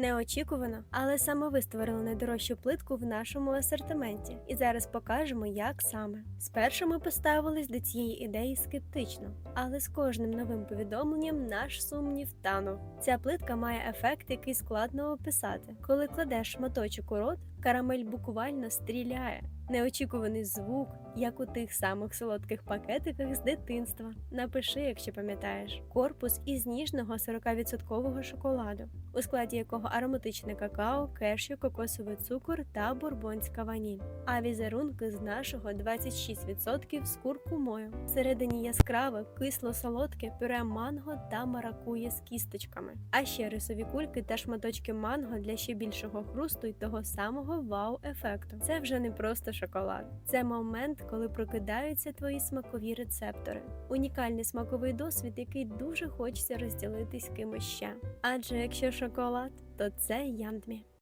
Неочікувано, але саме ви створили найдорожчу плитку в нашому асортименті, і зараз покажемо, як саме. Спершу ми поставились до цієї ідеї скептично, але з кожним новим повідомленням наш сумнів танув. Ця плитка має ефект, який складно описати. Коли кладеш шматочок у рот, карамель буквально стріляє. Неочікуваний звук, як у тих самих солодких пакетиках з дитинства. Напиши, якщо пам'ятаєш, корпус із ніжного 40% шоколаду, у складі якого ароматичне какао, кешю, кокосовий цукор та бурбонська ваніль. А візерунки з нашого 26% з куркумою. Всередині яскраве, кисло-солодке пюре манго та маракує з кісточками. А ще рисові кульки та шматочки манго для ще більшого хрусту і того самого вау-ефекту. Це вже не просто шоколад. Це момент, коли прокидаються твої смакові рецептори. Унікальний смаковий досвід, який дуже хочеться розділитись кимось ще. Адже якщо шоколад, то це яндмі.